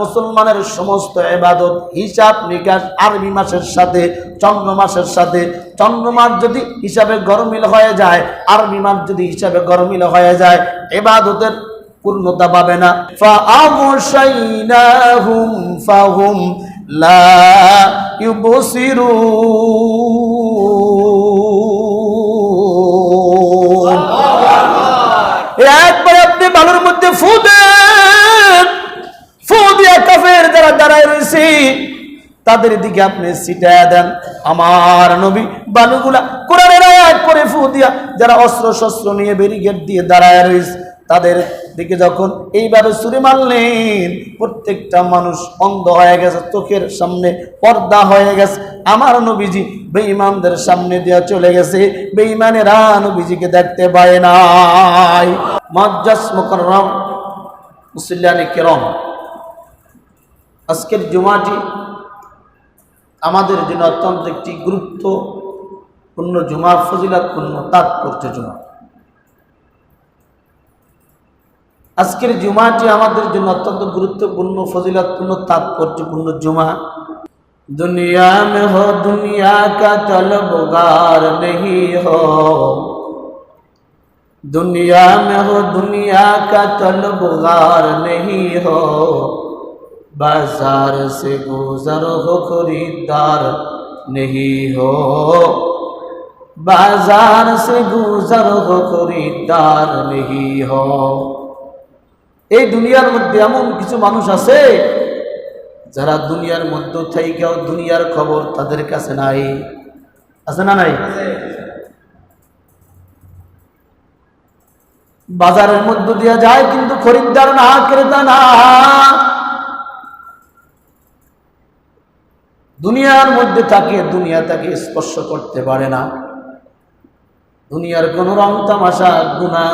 মুসলমানের সমস্ত এবাদত হিসাব নিকাশ, আরবি মাসের সাথে, চন্দ্র মাসের সাথে চন্দ্রমাস যদি হিসাবে গরমিল হয়ে যায়, আরবি মাস যদি হিসাবে গরমিল হয়ে যায় এবাদতের পূর্ণতা পাবে না। একবার আপনি বালুর মধ্যে ফুদে দিয়া কাফের যারা দাঁড়ায় রয়েছে, তাদের দিকে আপনি ছিটায় দেন। আমার নবী বালুগুলা কোরআনের আয়াত করে ফু দিয়া যারা অস্ত্র শস্ত্র নিয়ে ব্যারিকেড দিয়ে দাঁড়ায় রয়েছে, তাদের দিকে যখন এইভাবে মারলেন, প্রত্যেকটা মানুষ অন্ধ হয়ে গেছে, চোখের সামনে পর্দা হয়ে গেছে। আমার নবীজি বেঈমানদের সামনে দিয়ে চলে গেছে। বেঈমানেরা নবীজিকে দেখতে পায় নাই। মজ্জাস মুসল্লানি আজকের জুমাটি আমাদের জন্য অত্যন্ত একটি গুরুত্বপূর্ণ জুমার ফজিলাতপূর্ণ তাৎপর্য জুমা। আজকের জুমাটি আমাদের জন্য অত্যন্ত গুরুত্বপূর্ণ, ফজিলাতপূর্ণ, তাৎপর্যপূর্ণ জুমা। দুনিয়া মে হো, দুনিয়া কা তলবগার নেই হো। দুনিয়া মে হো, দুনিয়া কা তলবগার নেই হো। बाजार से गुजर हो खरीदार नहीं हो बाजार से गुजर हो खरीदार नहीं हो এই দুনিয়ার মধ্যে এমন কিছু মানুষ আছে যারা দুনিয়ার মধ্যে থেকেও দুনিয়ার খবর তাদের কাছে নাই আছে না নাই বাজারের মধ্য দিয়ে যায় কিন্তু খরিদ্দার না ক্রেতা না দুনিয়ার মধ্যে থাকে দুনিয়া তাকে স্পর্শ করতে পারে না। দুনিয়ার কোন রং, তামাশা গুণা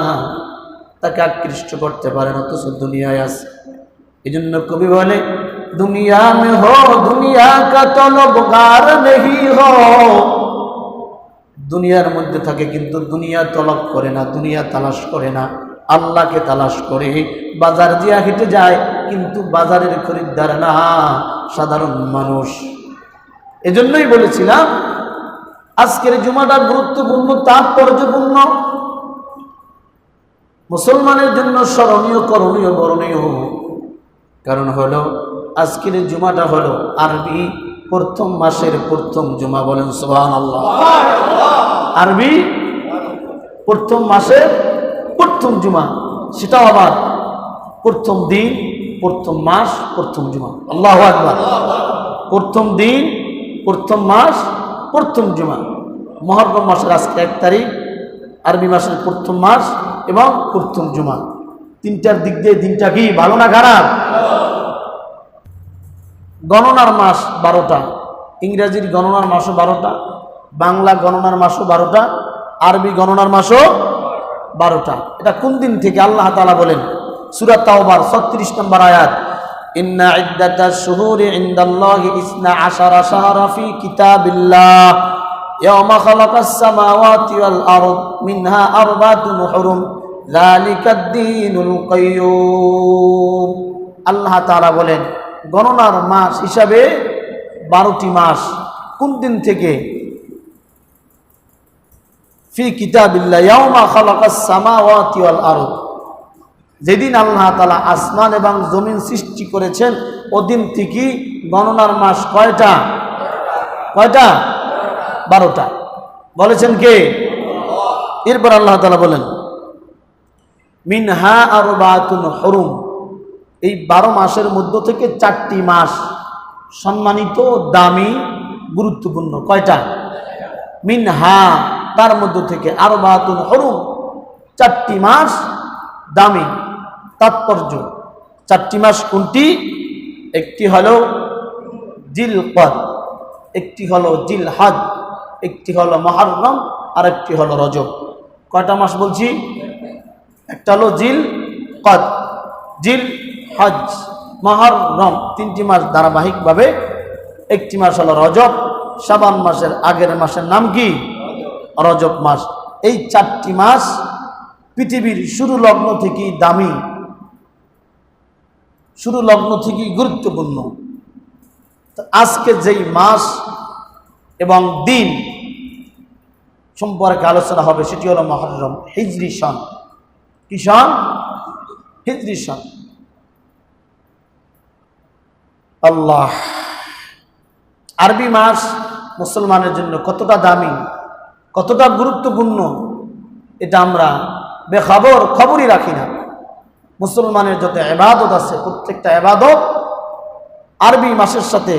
তাকে আকৃষ্ট করতে পারে না, অথচ দুনিয়ায় আছে। এই জন্য কবি বলে, দুনিয়া মে হো, দুনিয়া কা তলবগার নেহি হো। দুনিয়ার মধ্যে থাকে কিন্তু দুনিয়া তলব করে না, দুনিয়া তালাশ করে না। আল্লাহকে তালাশ করে, বাজার দিয়া হেঁটে যায়, কিন্তু বাজারের খরিদ্দার না, সাধারণ মানুষ। এজন্যই বলেছিলাম, আজকের জুমাটা গুরুত্বপূর্ণ, তাৎপর্যপূর্ণ, মুসলমানের জন্য স্মরণীয়, করণীয়, বরণীয় কারণ হলো, আজকের জুমাটা হলো আরবি প্রথম মাসের প্রথম জুমা বলেন সোহান আল্লাহ আরবি প্রথম মাসের প্রথম জুমা, সেটাও আবার প্রথম দিন, প্রথম মাস, প্রথম জুমা। আল্লাহ আকবার। প্রথম দিন প্রথম মাস, প্রথম জুমা। মহরম মাসের আজকে এক তারিখ, আরবি মাসের প্রথম মাস এবং প্রথম জুমা। তিনটার দিক দিয়ে দিনটা কি, ভালো না খারাপ? গণনার মাস বারোটা। ইংরেজির গণনার মাসও বারোটা, বাংলা গণনার মাসও বারোটা, আরবি গণনার মাসও বারোটা। এটা কোন দিন থেকে? আল্লাহ তালা বলেন সুরাত ছত্রিশ নম্বর আয়াত। ইন্না ইদ্দাতা শুহুরি ইনদাল্লাহি ইসনা আশারা শাহরা ফি কিতাবিল্লাহ يوم خلق السماوات والأرض منها أربعة حرم ذلك الدين القيوم আল্লাহ তাআলা বলেন গণনার মাস হিসাবে বারোটি মাস কোন দিন থেকে ফি কিতাবিল্লাহ ইয়াউমা খালাকাস সামাওয়াতি ওয়াল আরদ যেদিন আল্লাহ তাআলা আসমান এবং জমিন সৃষ্টি করেছেন, ওদিন থেকে গণনার মাস কয়টা? কয়টা? বারোটা। বলেছেন কে? এরপর আল্লাহ তালা বলেন, মিনহা আর বাতুন হরুম। এই বারো মাসের মধ্য থেকে চারটি মাস সম্মানিত, দামি, গুরুত্বপূর্ণ। কয়টা? মিনহা, তার মধ্য থেকে আরও বাতুন হরুম। চারটি মাস দামি। তাৎপর্য। চারটি মাস কোনটি? একটি হলো জিল কদ একটি হলো জিল হাজ একটি হলো মহারম আর একটি হলো রজব। কয়টা মাস বলছি? একটা হলো জিল কদ জিল হজ মহারম। তিনটি মাস ধারাবাহিকভাবে, একটি মাস হলো রজব, সাবান মাসের আগের মাসের নাম কি? রজব মাস। এই চারটি মাস পৃথিবীর শুরু লগ্ন থেকেই দামি। শুরু লগ্ন থেকেই গুরুত্বপূর্ণ। আজকে যেই মাস এবং দিন সম্পর্কে আলোচনা হবে, সেটি হলো মহরম, হিজরি সন। কি সন? হিজরি সন। আল্লাহ। আরবি মাস মুসলমানের জন্য কতটা দামি, কতটা গুরুত্বপূর্ণ, এটা আমরা বেখবর, খবরই রাখি না। মুসলমানের যত এবাদত আছে, প্রত্যেকটা এবাদত আরবি মাসের সাথে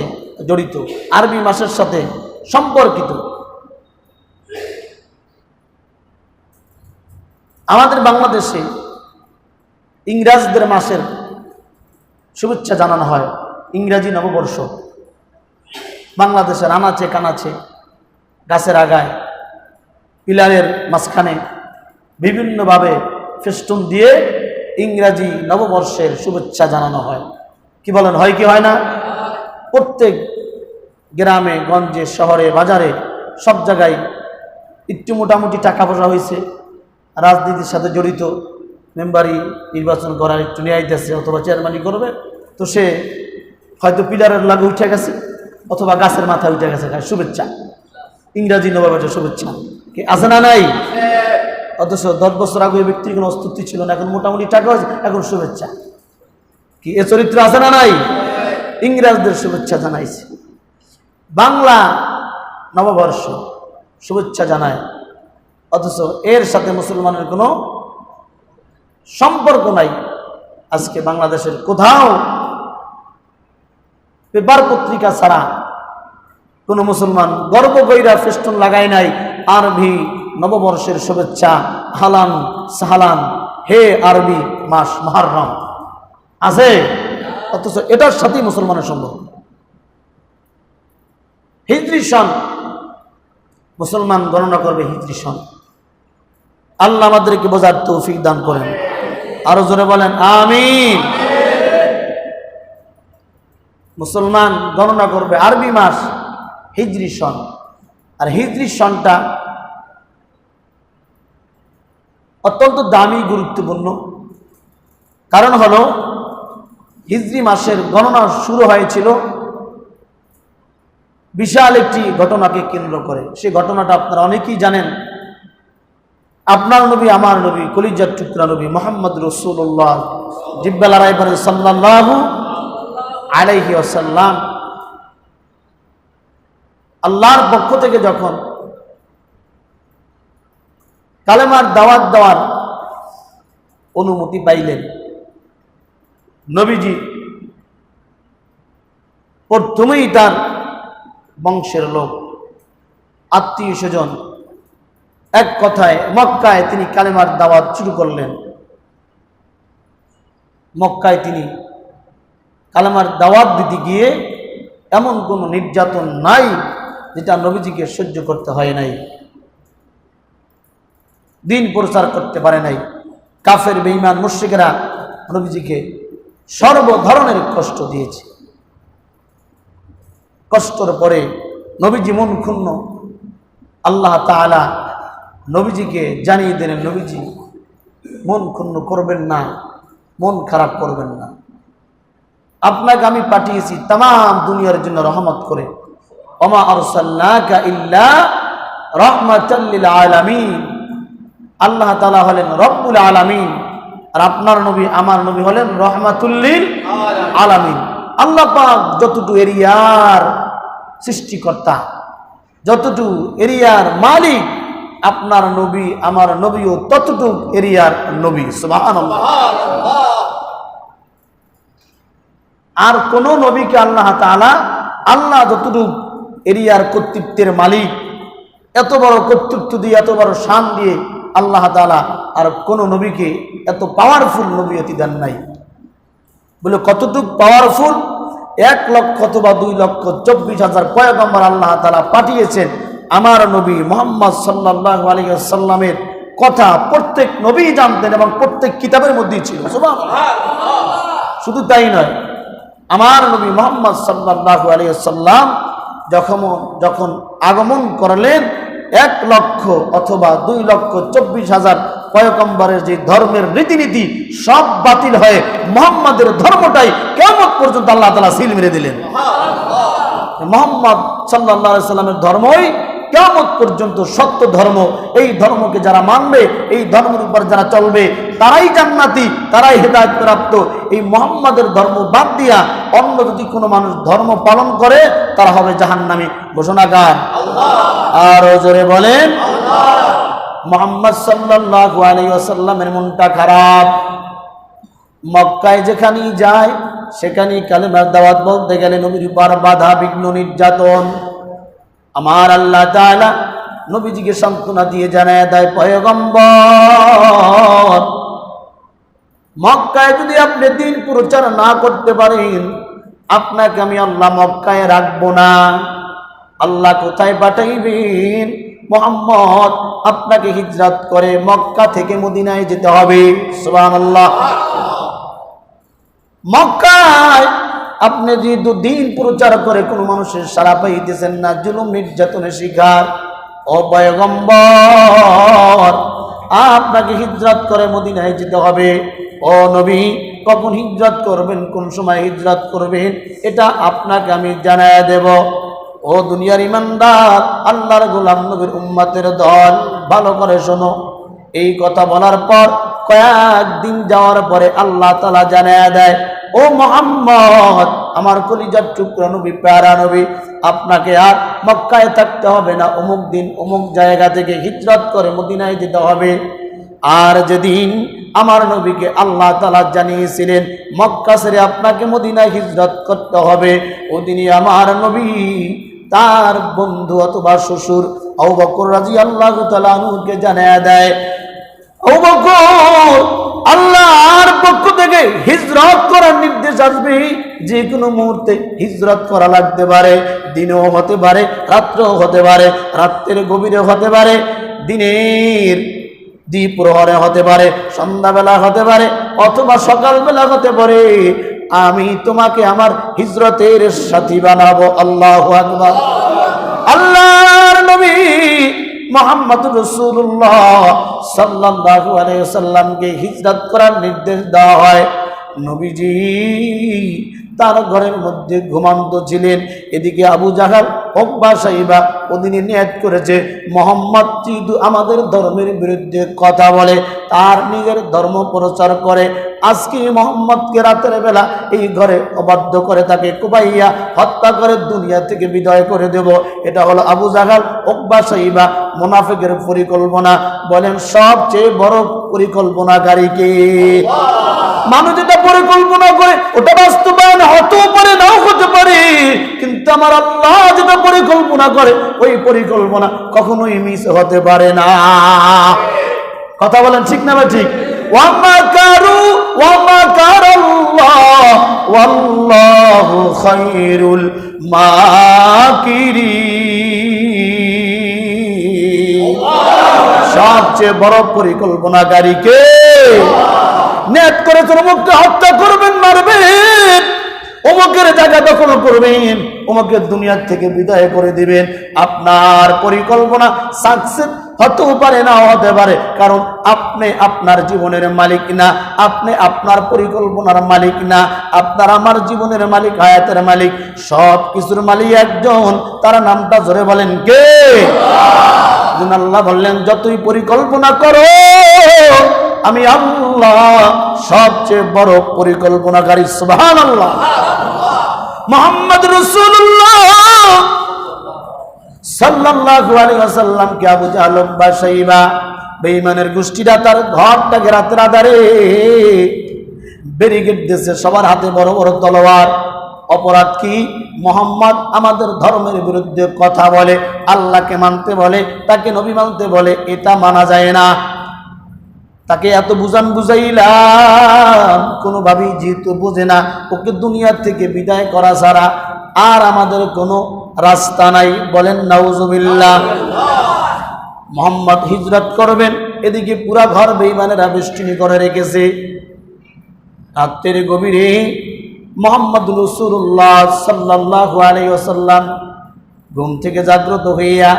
জড়িত, আরবি মাসের সাথে সম্পর্কিত। আমাদের বাংলাদেশে ইংরাজদের মাসের শুভেচ্ছা জানানো হয় ইংরাজি নববর্ষ। বাংলাদেশের আনাচে কানাচে, গাছের আগায়, পিলারের মাঝখানে বিভিন্নভাবে ফেস্টুন দিয়ে ইংরাজি নববর্ষের শুভেচ্ছা জানানো হয়। কি বলেন, হয় কি হয় না? প্রত্যেক গ্রামে, গঞ্জে, শহরে, বাজারে সব জায়গায় একটু মোটামুটি টাকা পয়সা হয়েছে। রাজনীতির সাথে জড়িত মেম্বারি নির্বাচন করার একটু নিয়ে আইতেছে অথবা চেয়ারম্যানই করবে। তো সে হয়তো পিলারের লাগে উঠে গেছে, অথবা গাছের মাথায় উঠে গেছে। শুভেচ্ছা। ইংরাজি নববর্ষের শুভেচ্ছা। কি, আছে না নাই? অথচ দশ বছর আগে ব্যক্তির কোনো অস্তিত্ব ছিল না। এখন মোটামুটি টাকা এখন শুভেচ্ছা। কি, এ চরিত্র আছে না নাই? ইংরেজদের শুভেচ্ছা জানাইছে। বাংলা নববর্ষ শুভেচ্ছা জানায়। অথচ এর সাথে মুসলমানের কোনো সম্পর্ক নাই। আজকে বাংলাদেশের কোথাও পেপার পত্রিকা ছাড়া কোনো মুসলমান গর্ব কইরা ফেস্টুন লাগায় নাই আরবি নববর্ষের শুভেচ্ছা, হালান, সাহালান, হে আরবি মাস মহারম। আছে? অথচ এটার সাথেই মুসলমানের সম্ভব। হিজরি সন। মুসলমান গণনা করবে হিজরি সন। আল্লাহ আমাদেরকে বোঝার তৌফিক দান করেন। আরও জোরে বলেন, আমিন। মুসলমান গণনা করবে আরবি মাস হিজরি সন। আর হিজরি সনটা অত্যন্ত দামি, গুরুত্বপূর্ণ। কারণ হলো, হিজরি মাসের গণনা শুরু হয়েছিল। বিশাল একটি ঘটনাকে কেন্দ্র করে। সেই ঘটনাটা আপনারা অনেকেই জানেন। আপনার নবী, আমার নবী, কলিজার টুকরা নবী মোহাম্মদ রসুল্লাহ জিব্বালারাই সাল্লাহু আলাইহি আসাল্লাম আল্লাহর পক্ষ থেকে যখন কালেমার দাওয়াত দেওয়ার অনুমতি পাইলেন। নবীজি প্রথমেই তার বংশের লোক, আত্মীয় স্বজন এক কথায় মক্কায় তিনি কালেমার দাওয়াত শুরু করলেন। মক্কায় তিনি কালেমার দাওয়াত দিতে গিয়ে এমন কোনো নির্যাতন নাই যেটা নবীজিকে সহ্য করতে হয় নাই। দিন প্রচার করতে পারে নাই। কাফের বেইমান মুর্শিকেরা নবীজিকে সর্ব ধরনের কষ্ট দিয়েছে। কষ্টর পরে নবীজি মন ক্ষুণ্ণ। আল্লাহ তাআলা নবীজিকে জানিয়ে দিলেন, নবীজি, মন ক্ষুণ্ণ করবেন না, মন খারাপ করবেন না। আপনাকে আমি পাঠিয়েছি তাম দুনিয়ার জন্য রহমত করে। অমা আরসাল্লাকা ইল্লা রহমাতাল্লিল আলামিন। আল্লাহ তাআলা হলেন রব্বুল আলামিন। আর আপনার নবী, আমার নবী হলেন রহমাতুল্লিল আলামিন। আল্লাহ পাক যতটুকু এরিয়ার সৃষ্টিকর্তা, যতটুকু এরিয়ার মালিক, আপনার নবী, আমার নবীও ততটুকু এরিয়ার নবী আর কোন নবীকে আল্লাহ তাআলা, আল্লাহ যতটুকু এরিয়ার কর্তৃত্বের মালিক, এত বড় কর্তৃত্ব দিয়ে, এত বড় শান দিয়ে আল্লাহ তাআলা আর কোনো নবীকে এত পাওয়ারফুল নবীয়তি দেন নাই। বলে, কতটুক পাওয়ারফুল এক লক্ষ অথবা দুই লক্ষ চব্বিশ হাজার কয়েক পয়গম্বর আল্লাহ তালা পাঠিয়েছেন আমার নবী মোহাম্মদ সাল্লাহ আলিয়াল্লামের কথা প্রত্যেক নবী জানতেন এবং প্রত্যেক কিতাবের মধ্যেই ছিল। শুধু তাই নয়, আমার নবী মোহাম্মদ সাল্লাহ আলিয়াল্লাম যখন যখন আগমন করলেন এক লক্ষ অথবা দুই লক্ষ চব্বিশ হাজার পয়কম্বরের যে ধর্মের রীতিনীতি সব বাতিল হয়ে মোহাম্মদের ধর্মটাই কেমন পর্যন্ত আল্লাহ তালা সিল মেরে দিলেন। মোহাম্মদ সাল্লাহ সাল্লামের ধর্মই কেমন পর্যন্ত সত্য ধর্ম, এই ধর্মকে যারা মানবে, এই ধর্মের উপর যারা চলবে, তারাই জান্নাতি, তারাই হেদায়ত প্রাপ্ত এই মোহাম্মদের ধর্ম বাদ দিয়া অন্য যদি কোনো মানুষ ধর্ম পালন করে, তারা হবে জাহান্নামী। ঘোষণাগার। আরও জোরে বলেন। মোহাম্মদ আলাইহি ওয়াসাল্লামের মনটা খারাপ। মক্কায় যেখানেই যায়, সেখানেই কালেমার দাওয়াত বলতে গেলে নবীর উপর বাধা, বিঘ্ন, নির্যাতন। আমার আল্লাহ তাআলা নবীজিকে সান্ত্বনা দিয়ে জানায় দেয়, পয়গম্বর, মক্কায় যদি আপনি দিন প্রচার না করতে পারেন, আপনাকে আমি আল্লাহ মক্কায় রাখব না। আল্লাহ কোথায় পাঠাইবেন? মোহাম্মদ আপনাকে হিজরাত করে মক্কা থেকে মদিনায় যেতে হবে। সুবহানাল্লাহ। মক্কায় আপনি যেহেতু দিন প্রচার করে কোনো মানুষের সারা পাইতেছেন না, জুলুম নির্যাতনের শিকার, ও পয়গম্বর, আপনাকে হিজরত করে মদিনায় যেতে হবে। ও নবী, কখন হিজরত করবেন, কোন সময় হিজরত করবেন, এটা আপনাকে আমি জানায় দেব। ও দুনিয়ার ইমানদার, আল্লাহর গোলাম নবীর উম্মাতের দল, ভালো করে শোনো। এই কথা বলার পর কয়েকদিন যাওয়ার পরে আল্লাহ তালা জানায় দেয় ও মোহাম্মদ, আমার কলিজার টুকরা নবী, প্যারা নবী, আপনাকে আর মক্কায় থাকতে হবে না। অমুক দিন অমুক জায়গা থেকে হিজরত করে মদিনায় যেতে হবে। আর যেদিন আমার নবীকে আল্লাহ তালা জানিয়েছিলেন, মক্কা ছেড়ে আপনাকে মদিনায় হিজরত করতে হবে, ওদিনই আমার নবী তার বন্ধু অথবা শ্বশুর আউ বকর রাজি আল্লাহ তালুকে জানায় দেয়। আল্লাহর পক্ষ থেকে হিজরত করার নির্দেশ আসবে। যে কোনো মুহূর্তে হিজরত করা লাগতে পারে, দিনেও হতে পারে, রাত্রেও হতে পারে, রাত্রের গভীরে হতে পারে, দিনের দ্বীপ প্রহরে হতে পারে, সন্ধ্যাবেলা হতে পারে, অথবা সকালবেলা হতে পারে। আমি তোমাকে আমার হিজরতের সাথী বানাবো। আল্লাহ আকবার। আল্লাহর নবী মোহাম্মদ রসুল্লাহ সাল্লাহু আলাইসাল্লামকে হিজরত করার নির্দেশ দেওয়া হয়। নবীজি তার ঘরের মধ্যে ঘুমান্ত ছিলেন। এদিকে আবু জাহাল হকবা সাহিবা ওদিনে নিয়ত করেছে, মোহাম্মদ চিদু আমাদের ধর্মের বিরুদ্ধে কথা বলে, তার নিজের ধর্ম প্রচার করে আজকে মোহাম্মদকে রাতের বেলা এই ঘরে অবাধ্য করে তাকে কুবাইয়া হত্যা করে দুনিয়া থেকে বিদায় করে দেব। এটা হলো আবু জাহাল হকবা সাহিবা মোনাফেকের পরিকল্পনা। বলেন, সবচেয়ে বড় পরিকল্পনাকারীকে মানুষ যেটা পরিকল্পনা করে, ওটা বাস্তবায়ন হতেও পারে, নাও হতে পারে। কিন্তু আমার আল্লাহ যেটা পরিকল্পনা করে, ওই পরিকল্পনা কখনোই মিস হতে পারে না। কথা বলেন ঠিক না বা ঠিক? ওয়ামাকারু ওয়ামাকারাল্লাহ ওয়াল্লাহু খায়রুল মাকিরিন সবচেয়ে বড় পরিকল্পনাকারী কে নেট করেছেন অমুককে হত্যা করবেন, মারবেন, অমুকের জায়গা দখল করবেন, অমুকের দুনিয়ার থেকে বিদায় করে দিবেন। আপনার পরিকল্পনা সাকসেস হতেও পারে না হতে পারে। কারণ আপনি আপনার জীবনের মালিক না, আপনি আপনার পরিকল্পনার মালিক না, আপনার আমার জীবনের মালিক, হায়াতের মালিক সব কিছুর মালিক একজন। তারা নামটা ধরে বলেন কে? আল্লাহ বললেন, যতই পরিকল্পনা করো, আমি আল্লাহ সবচেয়ে বড় পরিকল্পনাকারী সুবহান আল্লাহ মোহাম্মদ রসুল্লাহ সাল্লাল্লাহু আলাইহি ওয়াসাল্লামকে আবু জাহল বাসাইবা বেঈমানের গোষ্ঠীরা তার ঘরটাকে রাতের আধারে ব্যারিকেড দিয়েছে। সবার হাতে বড় বড় তলোয়ার। অপরাধ কি? মোহাম্মদ আমাদের ধর্মের বিরুদ্ধে কথা বলে, আল্লাহকে মানতে বলে, তাকে নবী মানতে বলে, এটা মানা যায় না। তাকে এত বুঝান বুঝাইলাম, কোনোভাবেই যেহেতু বোঝে না, ওকে দুনিয়ার থেকে বিদায় করা ছাড়া আর আমাদের কোনো রাস্তা নাই, বলেন, নাউজুবিল্লাহ। মোহাম্মদ হিজরত করবেন, এদিকে পুরা ঘর বেইমানেরা বেষ্টিনী করে রেখেছে। রাত্রের গভীরে মোহাম্মদ রসুল্লাহ সাল্লাহ আলাই ওসাল্লাম ঘুম থেকে জাগ্রত হইয়া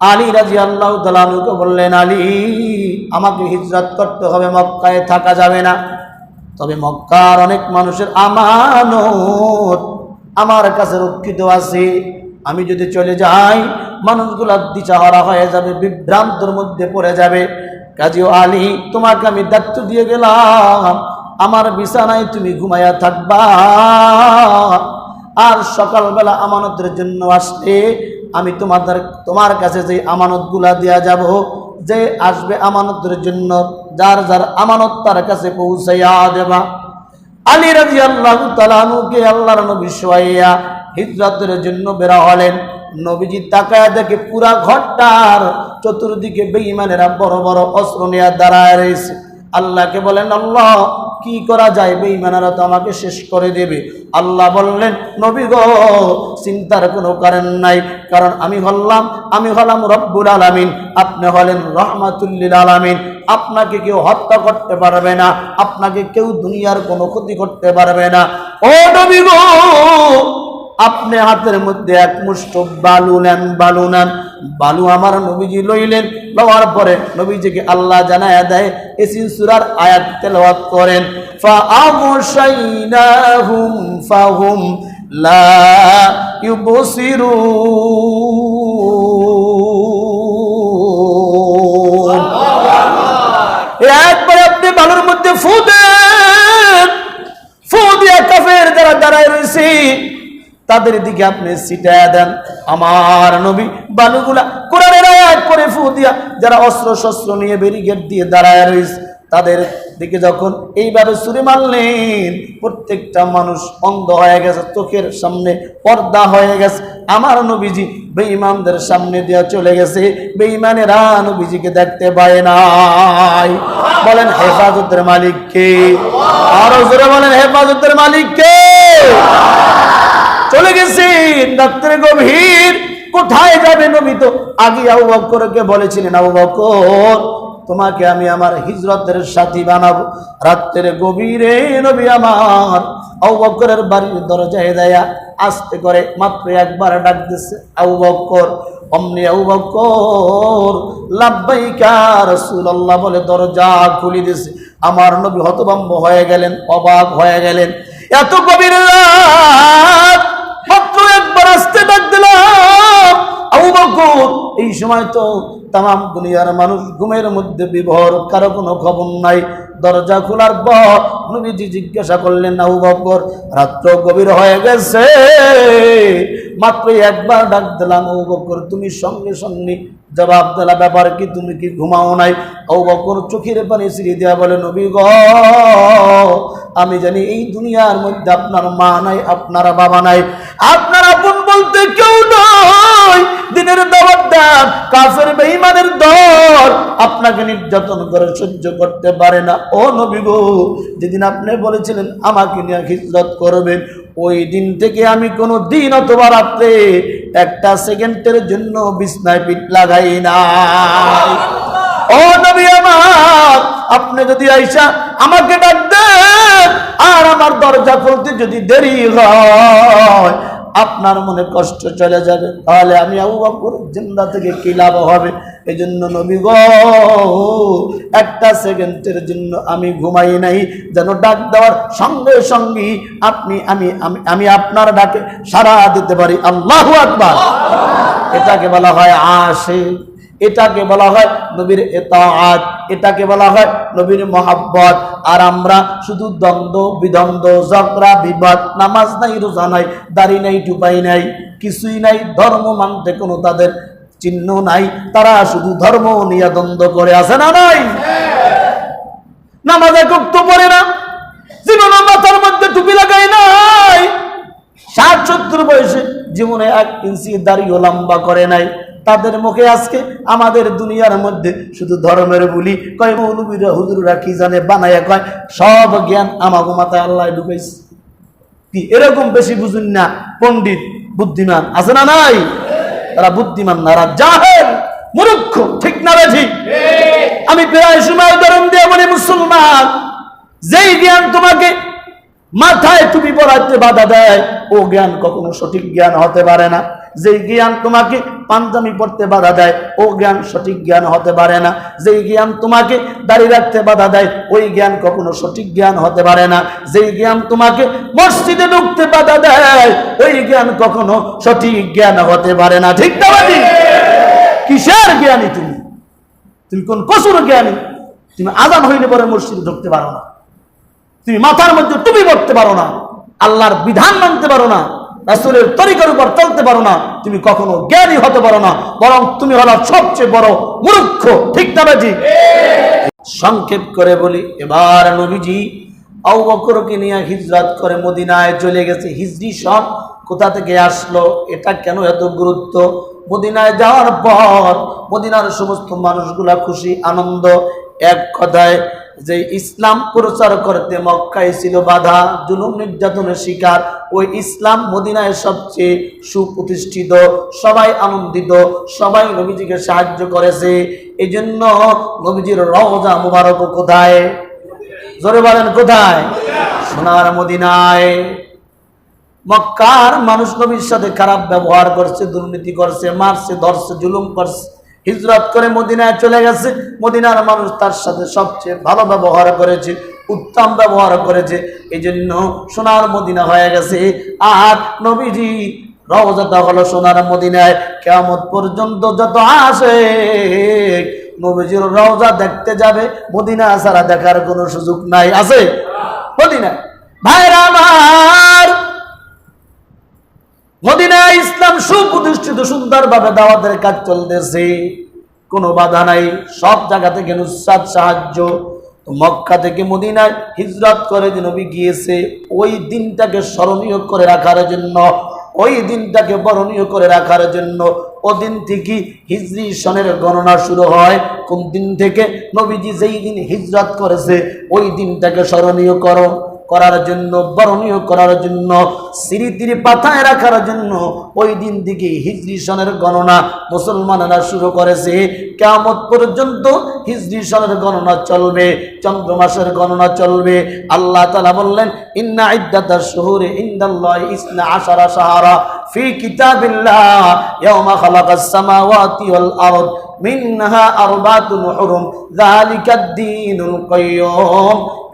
আলী রাজি আল্লাহ তালুকে বললেন, আলী, আমাকে হিজরত করতে হবে, মক্কায় থাকা যাবে না। তবে মক্কার অনেক মানুষের আমানত আমার কাছে রক্ষিত আছে। আমি যদি চলে যাই মানুষগুলা দিশাহারা হয়ে যাবে, বিভ্রান্তর মধ্যে পড়ে যাবে। কাজীও আলী, তোমাকে আমি দায়িত্ব দিয়ে গেলাম। আমার বিছানায় তুমি ঘুমাইয়া থাকবা। আর সকালবেলা আমানতের জন্য আসলে আমি তোমাদের, তোমার কাছে যে আমানতগুলা দেয়া যাব, যে আসবে আমানতের জন্য, যার যার আমানত তার কাছে পৌঁছাইয়া দেবা। আলী রাজি আল্লাহ তালানুকে আল্লাহর নবী সোয়াইয়া হিজরতের জন্য বেরা হলেন। নবীজি তাকায় দেখে পুরা ঘরটার চতুর্দিকে বেঈমানেরা বড় বড় অস্ত্র নিয়ে দাঁড়ায় রয়েছে। আল্লাহকে বলেন, আল্লাহ কি করা যায়? বেঈমানেরা তো আমাকে শেষ করে দেবে। আল্লাহ বললেন, নবী গো, চিন্তার কোনো কারণ নাই। কারণ আমি হল্লাম আমি হলাম রব্বুল আলামিন। আপনি হলেন রহমাতুল্লিল আলামিন। আপনাকে কেউ হত্যা করতে পারবে না। আপনাকে কেউ দুনিয়ার কোনো ক্ষতি করতে পারবে না। ও নবী গো আপনি হাতের মধ্যে এক মুষ্ট বালু নেন বালু নেন। বালু আমার নবীজি লইলেন, লওয়ার পরে নবীজিকে আল্লাহ জানায় দেয় এসিন সুরার আয়াত তেলাওয়াত করেন, ফাআগশাইনাহুম ফাহুম লা ইউবসিরুন। একবার আপনি বালুর মধ্যে ফু দেন ফু দিয়ে কাফের যারা দাঁড়ায় রয়েছে তাদের দিকে আপনি ছিটায় দেন। আমার নবী বালুগুলা কোরআনের আয়াত করে ফু দিয়া যারা অস্ত্র শস্ত্র নিয়ে ব্যারিকেড দিয়ে দাঁড়ায় রয়েছে তাদের দিকে যখন এইভাবে ছুরি মারলেন, প্রত্যেকটা মানুষ অন্ধ হয়ে গেছে, চোখের সামনে পর্দা হয়ে গেছে। আমার নবীজি বেঈমানদের সামনে দিয়ে চলে গেছে। বেঈমানেরা নবীজিকে দেখতে পায় নাই। বলেন, হেফাজতের মালিককে আরও জোরে বলেন, হেফাজতের মালিককে চলে গেছে, রাত্রে গভীর। কোথায় যাবে নবী তো? আগে আবু বকরকে বলেছিলেন, আবু বকর, তোমাকে আমি আমার হিজরতের সাথী বানাবো। রাত্রের গভীরে নবী আমার আবু বকরের বাড়ির দরজায় দেয়া আস্তে করে মাত্র একবার ডাক দিচ্ছে আবু বকর, অমনি আবু বকর, লাব্বাইকা রাসূলুল্লাহ বলে দরজা খুলে দিছে। আমার নবী হতভম্ব হয়ে গেলেন, অবাক হয়ে গেলেন। এত গভীর রাত মাত্র একবার আসতে ডাক দিলাম আবু বকর এই সময় তো তাম দুনিয়ার মানুষ ঘুমের মধ্যে বিভোর, কারও কোনো খবর নাই। দরজা খোলার পর জিজ্ঞাসা করলেন আবু বকর রাত্র গভীর হয়ে গেছে। মাত্র একবার ডাক দিলাম আবু বকর তুমি সঙ্গে সঙ্গে জবাব দিলা, ব্যাপার কি, তুমি কি ঘুমাও নাই? আবু বকর চোখের পানি সিঁড়ি দেওয়া বলে, নবী গ, আমি জানি এই দুনিয়ার মধ্যে আপনার মা নাই, আপনার বাবা নাই। আপনার আপন বলতে কেউ দেন কাফের বেঈমানের দল আপনাকে নির্যাতন করে সহ্য করতে পারে না। ও নবী যেদিন আপনি বলেছিলেন আমাকে নিয়ে হিজরত করবেন, ওই দিন থেকে আমি কোনো দিন অথবা রাত্রে একটা সেকেন্ডের জন্য বিছনায় পিঠ লাগাই না। ও নবী আমার, আপনি যদি আইসা আমাকে ডাক আর আমার দরজা খুলতে যদি দেরি হয় আপনার মনে কষ্ট চলে যাবে। তাহলে আমি আবু জিন্দা থেকে কি লাভ হবে? এই জন্য নবী গো, একটা সেকেন্ডের জন্য আমি ঘুমাই নাই। যেন ডাক দেওয়ার সঙ্গে সঙ্গে আপনি, আমি আমি আপনার ডাকে সারা দিতে পারি। আল্লাহ আকবার। এটাকে বলা হয় আসে এটাকে বলা হয় নবীর এতাআত, এটাকে বলা হয় নবীর মহাব্বত। আর আমরা শুধু দ্বন্দ্ব, বিদ্বন্দ্ব, ঝগড়া, বিবাদ, নামাজ নাই, রোজা নাই, দাড়ি নাই, টুপাই নাই, কিছুই নাই, ধর্ম মানতে কোনো তাদের চিহ্ন নাই। তারা শুধু ধর্ম নিয়ে দ্বন্দ্ব করে আছে না নাই? নামাজে একক তো পড়ে না, জীবন মাথার মধ্যে টুপি লাগাই নাই, ষাট, সত্তর বয়সে জীবনে এক ইঞ্চি দাড়িও লম্বা করে নাই। তাদের মুখে আজকে আমাদের দুনিয়ার মধ্যে শুধু ধর্মের বলি। কয়, মৌলবীরা হুজুরা কি জানে, বানায় কয়, সব জ্ঞান আমাকে মাথায় আল্লাহ ঢুকাইছে। কি, এরকম বেশি বুঝুন না, পণ্ডিত, বুদ্ধিমান, আছে না নাই? তারা বুদ্ধিমান না এরা জাহেল, মূর্খ, ঠিক না রে ঠিক? আমি প্রায় সময় উদাহরণ দিয়ে বলি, মুসলমান, যেই জ্ঞান তোমাকে মাথায় টুপি পড়াতে বাধা দেয়, ও জ্ঞান কখনো সঠিক জ্ঞান হতে পারে না। যে জ্ঞান তোমাকে পাঞ্জামি পড়তে বাধা দেয়, ও জ্ঞান সঠিক জ্ঞান হতে পারে না। যে জ্ঞান তোমাকে দাড়ি রাখতে বাধা দেয়, ওই জ্ঞান কখনো সঠিক জ্ঞান হতে পারে না। যে জ্ঞান তোমাকে মসজিদে ঢুকতে বাধা দেয়, ওই জ্ঞান কখনো সঠিক জ্ঞান হতে পারে না। ঠিক না? কিসের জ্ঞানী তুমি? তুমি কোন কসুর জ্ঞানী? তুমি আজান হইলে পরে মসজিদে ঢুকতে পারো না। তুমি মাথার মধ্যে টুপি পড়তে পারো না। আল্লাহর বিধান মানতে পারো না। রাসূলের তরিকার উপর চলতে পারো না, তুমি কখনো জ্ঞানী হতে পারো না, বরং তুমি হলো সবচেয়ে বড় মূর্খ। ঠিক না বাজি? সংক্ষেপ করে বলি, এবার নবীজি আবু বকরকে নিয়ে হিজরত করে মদিনায় চলে গেছে। হিজরি সব কোথা থেকে আসলো? এটা কেন এত গুরুত্ব? মদিনায় যাওয়ার পর মদিনার সমস্ত মানুষগুলা খুশি, আনন্দ। এক কথায় যে ইসলাম প্রচার করতে মক্কায় ছিল বাধা, জুলুম নির্যাতনের শিকার। ওই ইসলাম মদিনায় সবচেয়ে সুপ্রতিষ্ঠিত, সবাই আনন্দিত, সবাই নবীজিকে সাহায্য করেছে। এই জন্য নবীজির রওজা মুবারক কোথায়? জোরে বলেন, কোথায়? সোনার মদিনায়। মক্কার মানুষ নবীর সাথে খারাপ ব্যবহার করছে, দুর্নীতি করছে, মারছে, ধরছে, জুলুম করছে, হিজরত করে মদিনায় চলে গেছে। মদিনার মানুষ তার সাথে সবচেয়ে ভালো ব্যবহার করেছে। উত্তম ব্যবহার করেছে। এই জন্য সোনার মদিনা হয়ে গেছে। আর নবীজি রওজাটা হলো সোনার মদিনায়। কেমন পর্যন্ত যত আসে, নবীজির রওজা দেখতে যাবে। মদিনা ছাড়া দেখার কোনো সুযোগ নাই। আছে? মদিনা ভাইরা ইসলাম সুপ্রতিষ্ঠিত, সুন্দরভাবে দাওয়াতের কাজ চলতেছে। কোনো বাধা নাই। সব জায়গা থেকে নুসরাত সাহায্য তো মক্কা থেকে মদিনায় হিজরত করে যে নবী গিয়েছে, ওই দিনটাকে স্মরণীয় করে রাখার জন্য, ওই দিনটাকে বরণীয় করে রাখার জন্য, ওদিন থেকে হিজরি সনের গণনা শুরু হয়। কোন দিন থেকে? নবীজি যেই দিন হিজরত করেছে, ওই দিনটাকে স্মরণীয় করো। করার জন্য, বরণীয় করার জন্য, স্মৃতির পাতায় রাখার জন্য ওই দিন থেকে হিজরি সনের গণনা মুসলমানেরা শুরু করেছে। কেমত পর্যন্ত হিজরি সনের গণনা চলবে, চন্দ্র মাসের গণনা চলবে। আল্লাহ তালা বললেন, ইন্না ইদ্দাতার শহুরে ইন্দাল্লাহ ইসনা আশারা সাহারা ফি কিতাবিল্লাহ, ইয়াউমা খালাকাস সামাওয়াতি ওয়াল আরদ, মিনহা আরবাতুন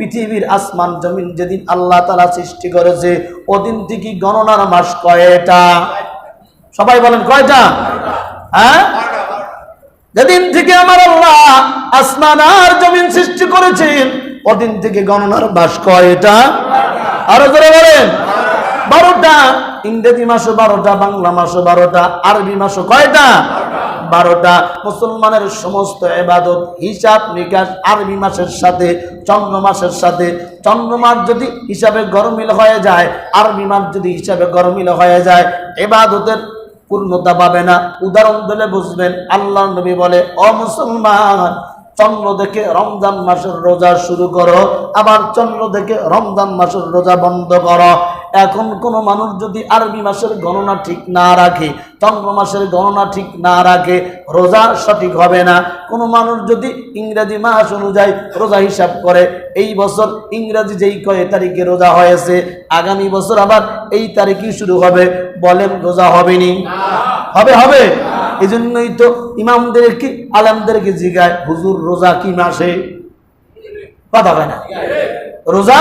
পৃথিবীর আসমান, জমিন যেদিন আল্লাহ তাআলা সৃষ্টি করেছে, ওদিন থেকে গণনার মাস কয়টা? সবাই বলেন কয়টা? হ্যাঁ? যেদিন থেকে আমার আল্লাহ আসমান আর জমিন সৃষ্টি করেছেন, ওদিন থেকে গণনার মাস কয়টা? আরও জোরে বলেন। বারোটা। ইংরেজি মাসও বারোটা, বাংলা মাসও বারোটা, আরবি মাসও কয়টা? বারোটা মুসলমানের সমস্ত এবাদত হিসাব নিকাশ, আরবি মাসের সাথে, চন্দ্র মাসের সাথে। চন্দ্র মাস যদি হিসাবে গরমিল হয়ে যায়, আরবি মাস যদি হিসাবে গরমিল হয়ে যায় এবাদতের পূর্ণতা পাবে না। উদাহরণ দিলে বুঝবেন, আল্লাহ নবী বলে অ মুসলমান, চন্দ্র দেখে রমজান মাসের রোজা শুরু করো, আবার চন্দ্র দেখে রমজান মাসের রোজা বন্ধ করো। এখন কোন মানুষ যদি আরবি মাসের গণনা ঠিক না রাখে চন্দ্র মাসের গণনা ঠিক না রাখে রোজা সঠিক হবে না। কোনো মানুষ যদি ইংরেজি মাস অনুযায়ী রোজা হিসাব করে এই বছর ইংরেজি যেই কয় তারিখে রোজা হয়েছে আগামী বছর আবার এই তারিখই শুরু হবে বলেন রোজা হবেনি হবে হবে। এই জন্যই তো ইমামদেরকে আলেমদেরকে জিগায় হুজুর রোজা কি মাসে? কথা হয় না। রোজা?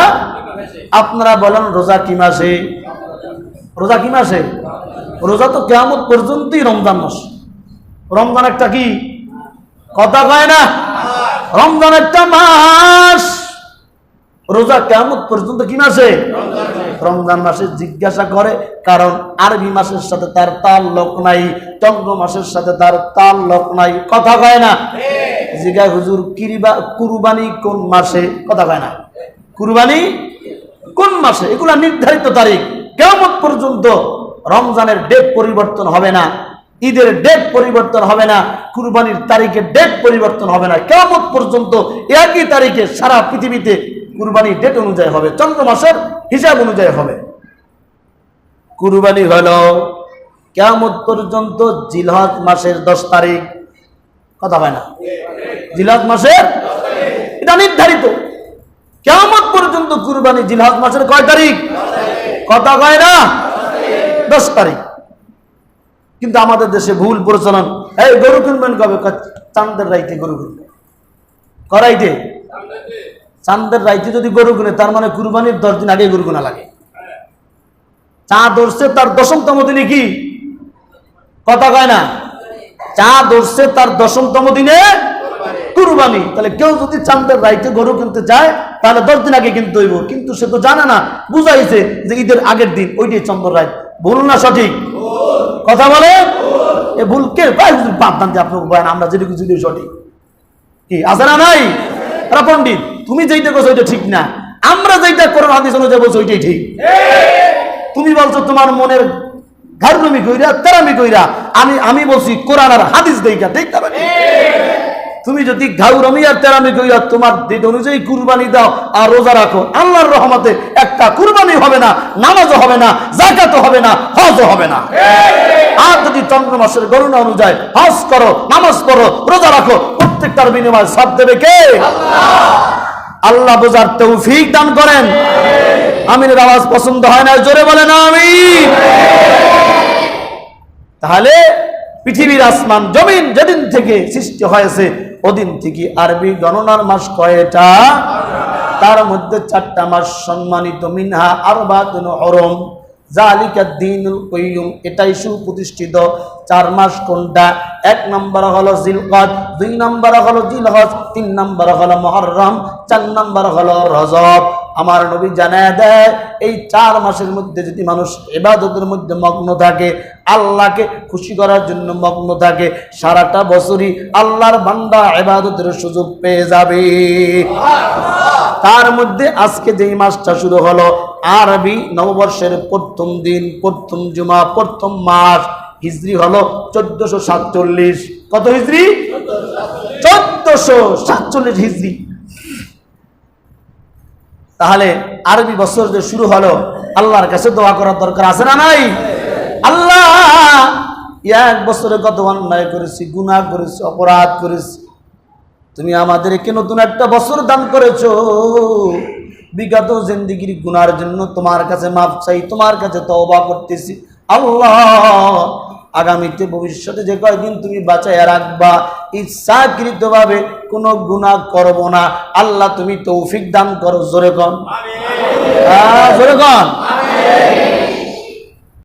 আপনারা বলেন, রোজা কি মাসে? রোজা কি মাসে? রোজা তো কেমন পর্যন্তই রমজান মাস। রমজান একটা কি? কথা কয় না? রমজান একটা মাস। রোজা কেমন পর্যন্ত কি মাসে? রমজান মাসে জিজ্ঞাসা করে, কারণ আরবি মাসের সাথে তার তাল লোক নাই চন্দ্র মাসের সাথে তার তাল লোক নাই। কথা কয় না? জিগায় হুজুর, কিরিবা, কুরবানি কোন মাসে? কথা কয় না? কুরবানি কোন মাসে? এগুলা নির্ধারিত তারিখ। কেমন পর্যন্ত রমজানের ডেট পরিবর্তন হবে না, ঈদের ডেট পরিবর্তন হবে না, কুরবানির তারিখের ডেট পরিবর্তন হবে না। কেমন পর্যন্ত একই তারিখে সারা পৃথিবীতে কুরবানির ডেট অনুযায়ী হবে, চন্দ্র মাসের হিসাব অনুযায়ী হবে। কুরবানি হলো কেমন পর্যন্ত জিলহজ মাসের দশ তারিখ। কথা হয় না। জিলহজ মাসের এটা নির্ধারিত। কেমন পর্যন্ত কুরবানি জিলহজ মাসের কয় তারিখ? কথা কয় না? দশ তারিখ। কিন্তু আমাদের দেশে ভুল প্রচলন। এই গরু কিনবেন কবে? চাঁদের রাইতে গরু কিনবে করাইতে চাঁদের রাইতে যদি গরু কিনে, তার মানে কুরবানির দশ দিন আগে গরু কেনা লাগে। চা ধরছে তার দশমতম দিনে কি? কথা কয় না? চা ধরছে তার দশমতম দিনে কুরবানি। তাহলে কেউ যদি চাঁদের রাইতে গরু কিনতে চায়, তাহলে দশ দিন আগে কিনতে হইব। কিন্তু সে তো জানে না, বুঝাইছে যে ঈদের আগের দিন ওইটাই চন্দ্র রায় ভুল না সঠিক? কথা বলে এ ভুল কে? দান যে বলেন আমরা যেটুকু যদি সঠিক। কি, আছে না নাই? আরে পণ্ডিত, তুমি যেইটা করছ ওইটা ঠিক না। আমরা যেইটা করোনা হাদিস অনুযায়ী বলছো ওইটাই ঠিক। তুমি বলছো তোমার মনের ঘারমি কইরা, তেরামি কইরা, আমি আমি বলছি কোরআন আর হাদিস দেইকা ঠিক না ভাই? তুমি যদি ঘাউরমি আর তেরামি কইরা তোমার দিন অনুযায়ী কুরবানি দাও আর রোজা রাখো, আল্লাহর রহমতে একটা কুরবানি হবে না, নামাজও হবে না জাকাতও হবে না, হজও হবে না। আর যদি চন্দ্র মাসের গণনা অনুযায়ী হজ করো, নামাজ পড়ো, রোজা রাখো, প্রত্যেকটার বিনিময়ে সব দেবে কে? আল্লাহ। বোঝার তৌফিক দান করেন। আমিনের আওয়াজ পছন্দ হয় না, জোরে বলে না আমি তাহলে পৃথিবীর আসমান, জমিন যেদিন থেকে সৃষ্টি হয়েছে ওদিন থেকে আরবি গণনার মাস কয়টা? তার মধ্যে চারটা মাস সম্মানিত মিনহা আরবাতুন হরম। জালিকা দিনুল কয়ুম এটাই সুপ্রতিষ্ঠিত। চার মাস কোনটা? এক নম্বর হলো জিলকদ, দুই নম্বর হলো জিলহজ, তিন নম্বর হলো মহরম, চার নম্বর হলো রজব। আমার নবী জানায় দেয়, এই চার মাসের মধ্যে যদি মানুষ এবাদতের মধ্যে মগ্ন থাকে, আল্লাহকে খুশি করার জন্য মগ্ন থাকে, সারাটা বছরই আল্লাহর বান্দা এবাদতের সুযোগ পেয়ে যাবে। তার মধ্যে আজকে যেই মাসটা শুরু হলো, আরবি নববর্ষের প্রথম দিন, প্রথম জুমা, প্রথম মাস, হিজরি হলো চোদ্দশো সাতচল্লিশ। কত হিজড়ি চোদ্দশো সাতচল্লিশ হিজরি। তাহলে আরবি বছর যে শুরু হলো, আল্লাহর কাছে দোয়া করার দরকার আছে না নাই? আল্লাহ এক বছরে কত অন্যায় করেছি, গুনাহ করেছি, অপরাধ করেছি। তুমি আমাদেরকে নতুন একটা বছর দান করেছ। বিগত জিন্দিগির গুনার জন্য তোমার কাছে মাপ চাই, তোমার কাছে তওবা করতেছি। আল্লাহ আগামীতে ভবিষ্যতে যে কয়দিন তুমি বাঁচাইয়া রাখবা ইচ্ছাকৃতভাবে কোনো গুণা করব না। আল্লাহ তুমি তৌফিক দান করো জোরে কন। আহ, জোরে কন।